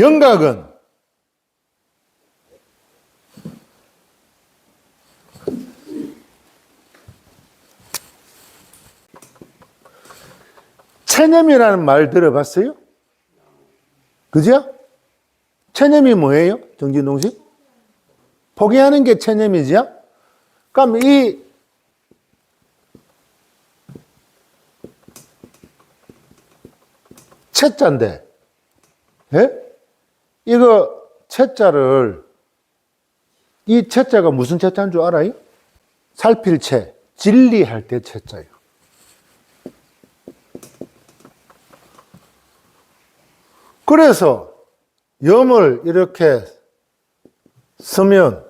영각은 체념이라는 말 들어봤어요? 그죠? 체념이 뭐예요? 정진동 씨? 포기하는 게 체념이죠? 그럼 이 채자인데, 예? 이거 채자를, 이 채자가 무슨 채자인 줄 알아요? 살필 채, 진리할 때 채자예요. 그래서 염을 이렇게 쓰면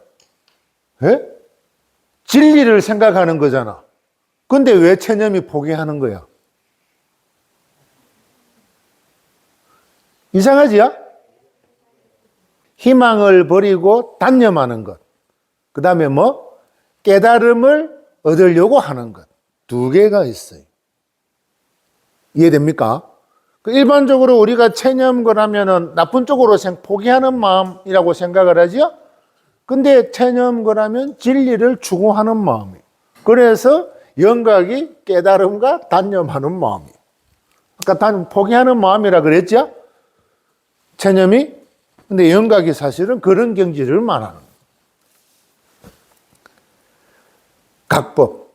예? 진리를 생각하는 거잖아. 근데 왜 체념이 포기하는 거야? 이상하지요? 희망을 버리고 단념하는 것. 그 다음에 뭐? 깨달음을 얻으려고 하는 것. 두 개가 있어요. 이해됩니까? 그 일반적으로 우리가 체념거라면은 나쁜 쪽으로 생- 포기하는 마음이라고 생각을 하죠? 근데 체념거라면 진리를 추구하는 마음이에요. 그래서 영각이 깨달음과 단념하는 마음이에요. 아까 단 포기하는 마음이라 그랬죠? 체념이? 근데 영각이 사실은 그런 경지를 말하는. 각법.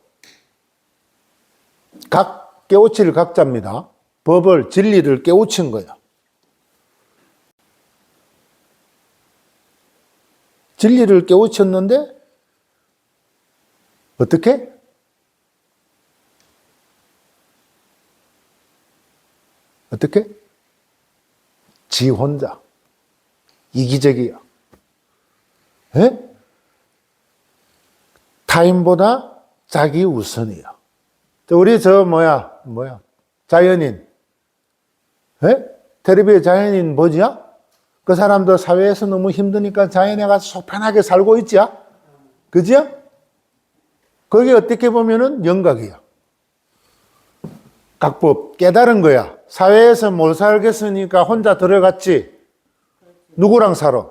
각 깨우칠 각자입니다. 법을, 진리를 깨우친 거예요. 진리를 깨우쳤는데, 어떻게? 어떻게? 지 혼자. 이기적이야. 에? 타인보다 자기 우선이야. 저 우리 저 뭐야, 뭐야, 자연인. 에? 텔레비에 자연인 뭐지야? 그 사람도 사회에서 너무 힘드니까 자연에 가서 속 편하게 살고 있지야? 그지야? 그게 어떻게 보면은 영각이야. 각법, 깨달은 거야. 사회에서 못 살겠으니까 혼자 들어갔지. 누구랑 살아?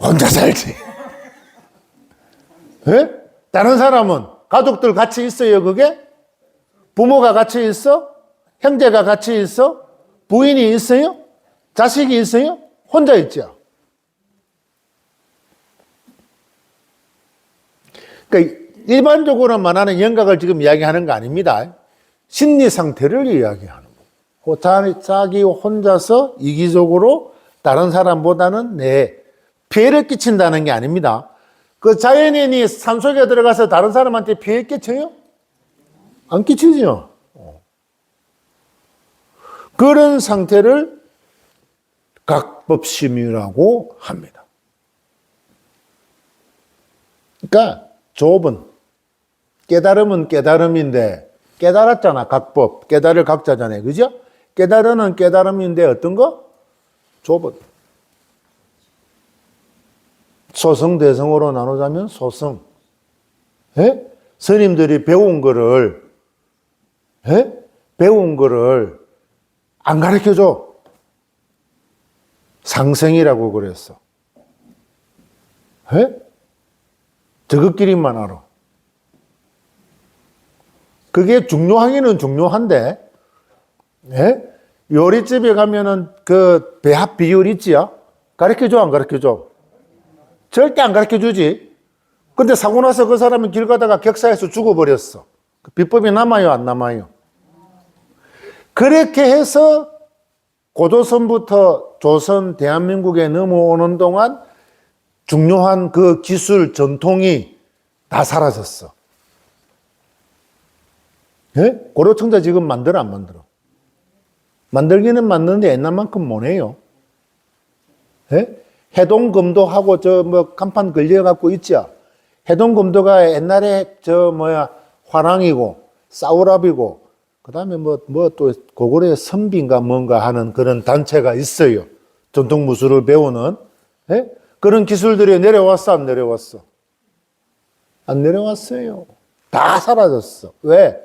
혼자 살지. 예? 다른 사람은 가족들 같이 있어요, 그게? 부모가 같이 있어? 형제가 같이 있어? 부인이 있어요? 자식이 있어요? 혼자 있죠. 그러니까 일반적으로 말하는 영각을 지금 이야기하는 거 아닙니다. 심리 상태를 이야기하는. 자- 자기 혼자서 이기적으로 다른 사람보다는 내 피해를 끼친다는 게 아닙니다. 그 자연인이 산 속에 들어가서 다른 사람한테 피해 끼쳐요? 안 끼치죠. 어. 그런 상태를 각법심이라고 합니다. 그러니까 좁은 깨달음은 깨달음인데 깨달았잖아 각법 깨달을 각자잖아요 그죠? 깨달으는 깨달음인데 어떤 거? 좁은 소성 대성으로 나누자면 소성 예? 스님들이 배운 거를 예? 배운 거를 안 가르쳐 줘 상생이라고 그랬어 예? 저것끼리만 알아 그게 중요하기는 중요한데, 예? 요리집에 가면은 그 배합 비율 있지요? 가르쳐 줘, 안 가르쳐 줘? 절대 안 가르쳐 주지. 근데 사고 나서 그 사람은 길 가다가 격사해서 죽어버렸어. 그 비법이 남아요, 안 남아요? 그렇게 해서 고조선부터 조선, 대한민국에 넘어오는 동안 중요한 그 기술, 전통이 다 사라졌어. 예? 고려청자 지금 만들어 안 만들어? 만들기는 만드는데 옛날만큼 못해요. 예? 해동금도하고 저 뭐 간판 걸려갖고 있죠. 해동금도가 옛날에 저 뭐야 화랑이고 싸우랍이고 그다음에 뭐 뭐 또 고구려의 선비인가 뭔가 하는 그런 단체가 있어요. 전통 무술을 배우는 예? 그런 기술들이 내려왔어 안 내려왔어? 안 내려왔어요. 다 사라졌어. 왜?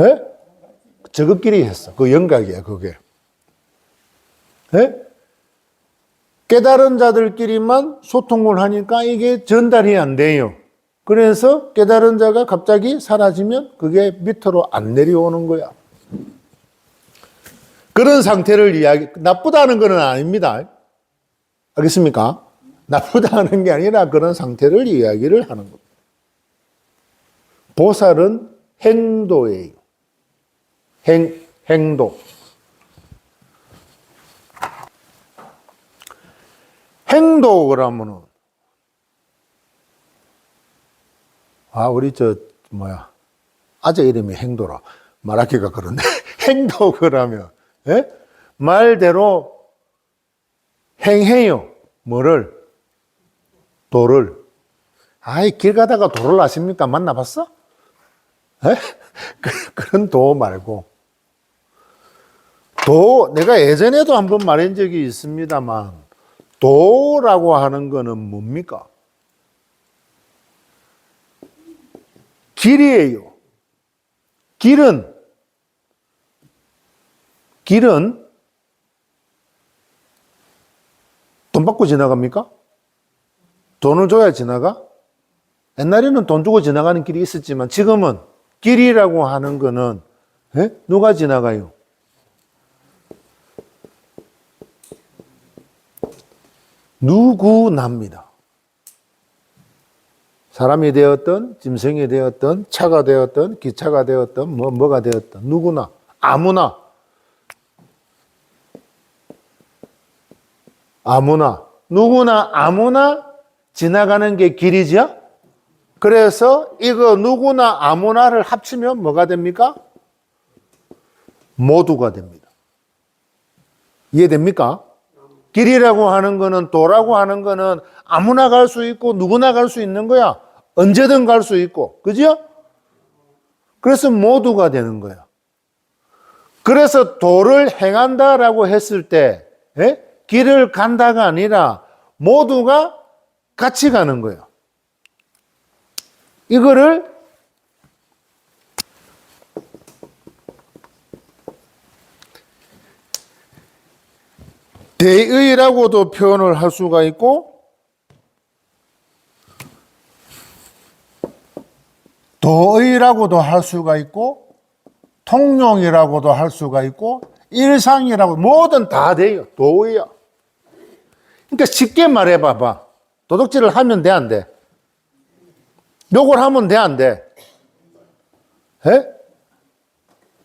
예? 저것끼리 했어. 그 영각이야, 그게. 예? 깨달은 자들끼리만 소통을 하니까 이게 전달이 안 돼요. 그래서 깨달은 자가 갑자기 사라지면 그게 밑으로 안 내려오는 거야. 그런 상태를 이야기, 나쁘다는 것은 아닙니다. 알겠습니까? 나쁘다는 게 아니라 그런 상태를 이야기를 하는 겁니다. 보살은 행도예요. 행, 행도. 행도 그러면은 아 우리 저 뭐야 아재 이름이 행도라 말하기가 그런데 행도 그러면 예? 말대로 행해요 뭐를 도를 아이 길 가다가 도를 아십니까 만나봤어? 예? 그- 그런 도 말고 도 내가 예전에도 한번 말한 적이 있습니다만 도라고 하는 거는 뭡니까? 길이에요. 길은 길은 돈 받고 지나갑니까? 돈을 줘야 지나가? 옛날에는 돈 주고 지나가는 길이 있었지만 지금은 길이라고 하는 거는 예? 누가 지나가요? 누구납니다. 사람이 되었던, 짐승이 되었던, 차가 되었던, 기차가 되었던, 뭐, 뭐가 되었던, 누구나, 아무나, 아무나, 누구나, 아무나 지나가는 게 길이죠? 그래서 이거 누구나, 아무나를 합치면 뭐가 됩니까? 모두가 됩니다. 이해됩니까? 길이라고 하는 거는 도라고 하는 거는 아무나 갈 수 있고 누구나 갈 수 있는 거야. 언제든 갈 수 있고. 그죠? 그래서 모두가 되는 거야. 그래서 도를 행한다라고 했을 때 예? 길을 간다가 아니라 모두가 같이 가는 거야. 이거를 대의라고도 표현을 할 수가 있고 도의라고도 할 수가 있고 통용이라고도 할 수가 있고 일상이라고 뭐든 다 돼요. 도의야. 그러니까 쉽게 말해 봐봐. 도둑질을 하면 돼 안 돼? 욕을 하면 돼 안 돼? 에?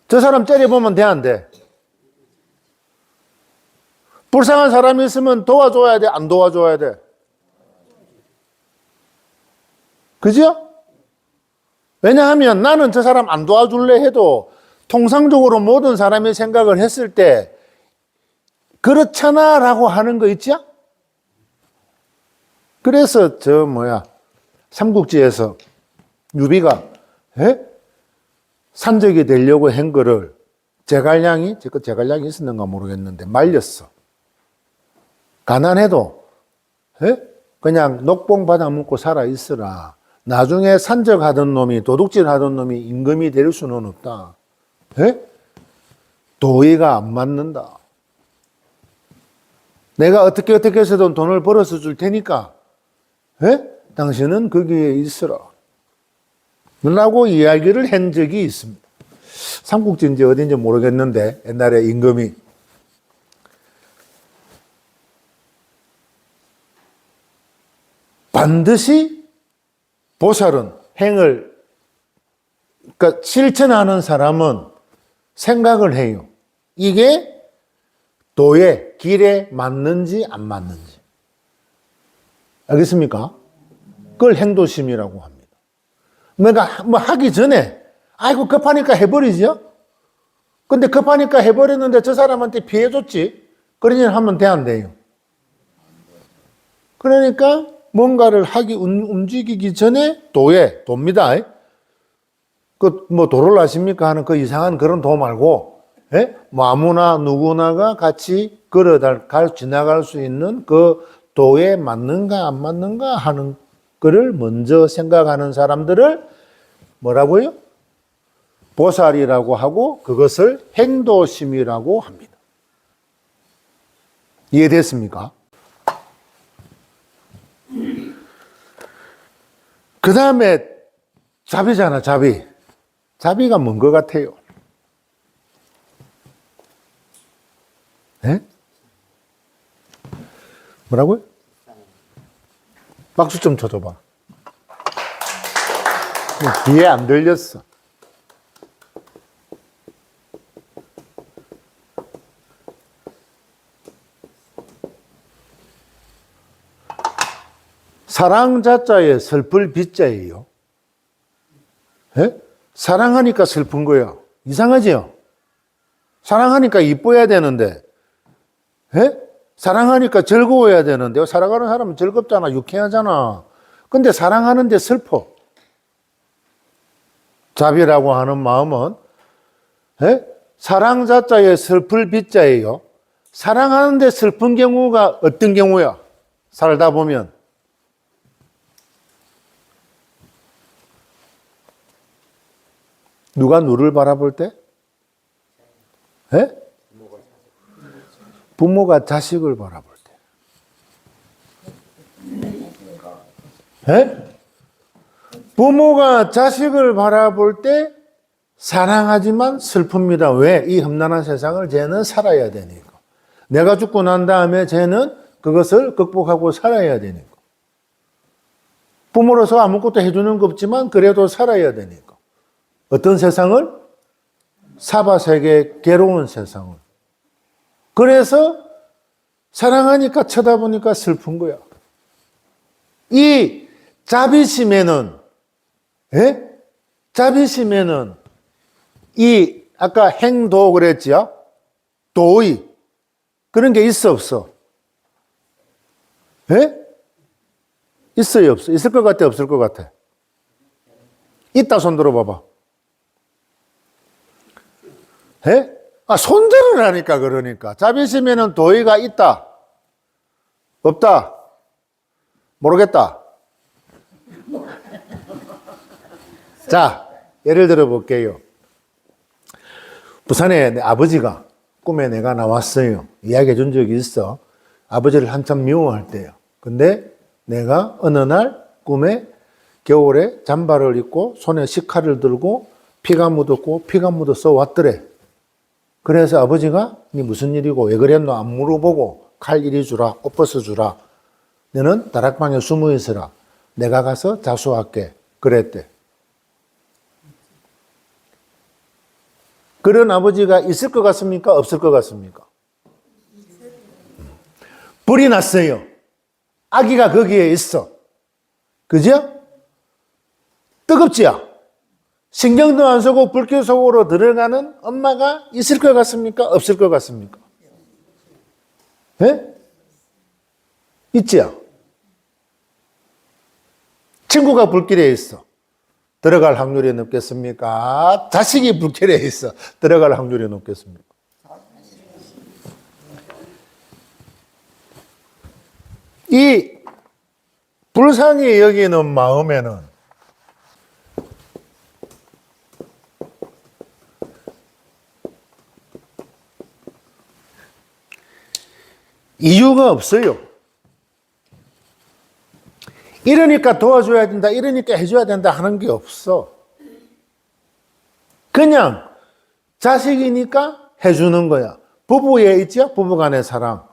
저 사람 째려보면 돼 안 돼? 불쌍한 사람이 있으면 도와줘야 돼? 안 도와줘야 돼? 그죠? 왜냐하면 나는 저 사람 안 도와줄래 해도 통상적으로 모든 사람이 생각을 했을 때 그렇잖아 라고 하는 거 있죠? 그래서 저 뭐야 삼국지에서 유비가 에? 산적이 되려고 한 거를 제갈량이 그 제갈량이 있었는가 모르겠는데 말렸어. 가난해도 에? 그냥 녹봉 받아 먹고 살아 있으라. 나중에 산적하던 놈이 도둑질 하던 놈이 임금이 될 수는 없다. 에? 도의가 안 맞는다. 내가 어떻게 어떻게 해서든 돈을 벌어서 줄 테니까 에? 당신은 거기에 있으라. 라고 이야기를 한 적이 있습니다. 삼국지인지 어딘지 모르겠는데 옛날에 임금이 반드시 보살은 행을 그러니까 실천하는 사람은 생각을 해요. 이게 도의 길에 맞는지 안 맞는지. 알겠습니까? 그걸 행도심이라고 합니다. 내가 뭐 하기 전에 아이고 급하니까 해버리죠. 근데 급하니까 해버렸는데 저 사람한테 피해줬지. 그러니 하면 돼 안 돼요. 그러니까 뭔가를 하기 움직이기 전에 도에 돕니다. 그 뭐 도를 아십니까 하는 그 이상한 그런 도 말고 예? 뭐 아무나 누구나가 같이 걸어갈 갈 지나갈 수 있는 그 도에 맞는가 안 맞는가 하는 거를 먼저 생각하는 사람들을 뭐라고요? 보살이라고 하고 그것을 행도심이라고 합니다. 이해됐습니까? 그 다음에 자비잖아, 자비. 자비가 뭔 것 같아요? 예? 뭐라고요? 박수 좀 쳐줘봐. 뒤에 안 들렸어. 사랑 자자에 슬플 빛자예요. 예? 사랑하니까 슬픈 거야. 이상하지요? 사랑하니까 이뻐야 되는데, 예? 사랑하니까 즐거워야 되는데, 사랑하는 사람은 즐겁잖아, 유쾌하잖아. 근데 사랑하는데 슬퍼. 자비라고 하는 마음은, 예? 사랑 자자에 슬플 빛자예요. 사랑하는데 슬픈 경우가 어떤 경우야? 살다 보면. 누가 누를 바라볼 때? 예? 부모가 자식을 바라볼 때. 예? 부모가 자식을 바라볼 때 사랑하지만 슬픕니다. 왜? 이 험난한 세상을 쟤는 살아야 되니까. 내가 죽고 난 다음에 쟤는 그것을 극복하고 살아야 되니까. 부모로서 아무것도 해주는 거 없지만 그래도 살아야 되니까. 어떤 세상을? 사바세계 괴로운 세상을. 그래서 사랑하니까 쳐다보니까 슬픈 거야. 이 자비심에는, 예? 자비심에는 이 아까 행도 그랬지요? 도의. 그런 게 있어, 없어? 예? 있어요, 없어? 있을 것 같아, 없을 것 같아? 있다, 손 들어봐봐. 예? 아, 손들을 하니까 그러니까. 자비심에는 도의가 있다. 없다. 모르겠다. 자, 예를 들어 볼게요. 부산에 내 아버지가 꿈에 내가 나왔어요. 이야기해 준 적이 있어. 아버지를 한참 미워할 때요. 근데 내가 어느 날 꿈에 겨울에 잠바를 입고 손에 식칼을 들고 피가 묻었고 피가 묻어서 왔더래. 그래서 아버지가 니 무슨 일이고? 왜 그랬노? 안 물어보고 칼 이리 주라 옷 벗어 주라. 너는 다락방에 숨어 있어라. 내가 가서 자수할게. 그랬대. 그런 아버지가 있을 것 같습니까? 없을 것 같습니까? 불이 났어요. 아기가 거기에 있어. 그죠? 뜨겁지요 신경도 안 쓰고 불교 속으로 들어가는 엄마가 있을 것 같습니까? 없을 것 같습니까? 예? 있지요? 친구가 불길에 있어. 들어갈 확률이 높겠습니까? 자식이 불길에 있어. 들어갈 확률이 높겠습니까? 이 불상이 여기는 마음에는 이유가 없어요. 이러니까 도와줘야 된다, 이러니까 해줘야 된다 하는 게 없어. 그냥 자식이니까 해주는 거야. 부부에 있죠? 부부 간의 사랑,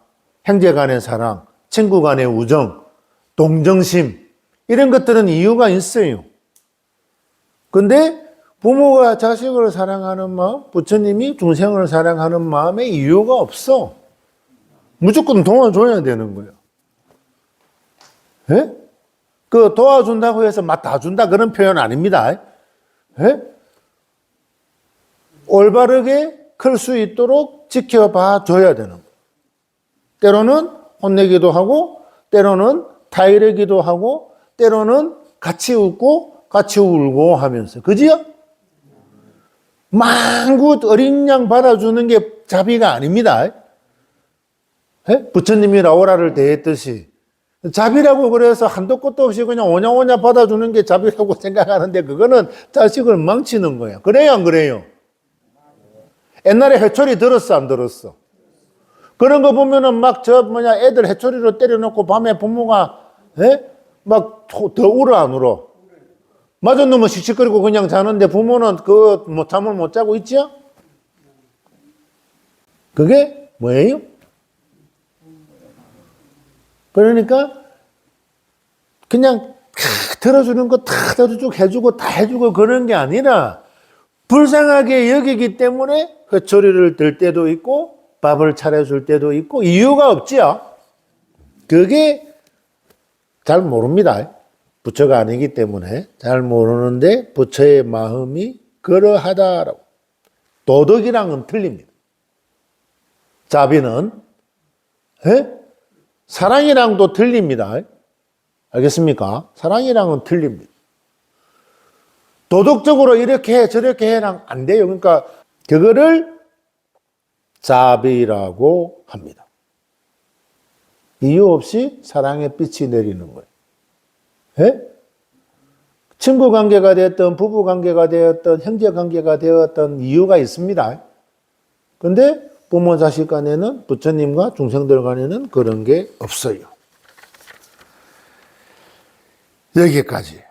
형제 간의 사랑, 친구 간의 우정, 동정심, 이런 것들은 이유가 있어요. 근데 부모가 자식을 사랑하는 마음, 부처님이 중생을 사랑하는 마음에 이유가 없어. 무조건 도와줘야 되는 거예요. 예? 그 도와준다고 해서 막 다 준다 그런 표현 아닙니다. 예? 올바르게 클 수 있도록 지켜봐 줘야 되는. 때로는 혼내기도 하고, 때로는 타이르기도 하고, 때로는 같이 웃고, 같이 울고 하면서. 그지요? 망구 어린 양 받아주는 게 자비가 아닙니다. 예? 부처님이 라오라를 대했듯이 자비라고 그래서 한도 끝도 없이 그냥 오냐오냐 받아주는 게 자비라고 생각하는데 그거는 자식을 망치는 거야. 그래요, 안 그래요? 옛날에 해초리 들었어, 안 들었어? 그런 거 보면은 막 저 뭐냐 애들 해초리로 때려놓고 밤에 부모가 예? 막더 울어 안 울어? 맞은 놈은 씩씩거리고 그냥 자는데 부모는 그 뭐 잠을 못 자고 있지요? 그게 뭐예요? 그러니까 그냥 탁 들어주는 거 다 들어주고 해주고 다 해주고 그런 게 아니라 불쌍하게 여기기 때문에 회초리를 들 때도 있고 밥을 차려줄 때도 있고 이유가 없지요. 그게 잘 모릅니다. 부처가 아니기 때문에 잘 모르는데 부처의 마음이 그러하다라고. 도덕이랑은 틀립니다. 자비는 예? 사랑이랑도 틀립니다. 알겠습니까? 사랑이랑은 틀립니다. 도덕적으로 이렇게 해 저렇게 해랑 안 돼요. 그러니까 그거를 자비라고 합니다. 이유 없이 사랑의 빛이 내리는 거예요. 예? 친구 관계가 되었던 부부 관계가 되었던 형제 관계가 되었던 이유가 있습니다. 근데 부모 자식 간에는 부처님과 중생들 간에는 그런 게 없어요. 여기까지.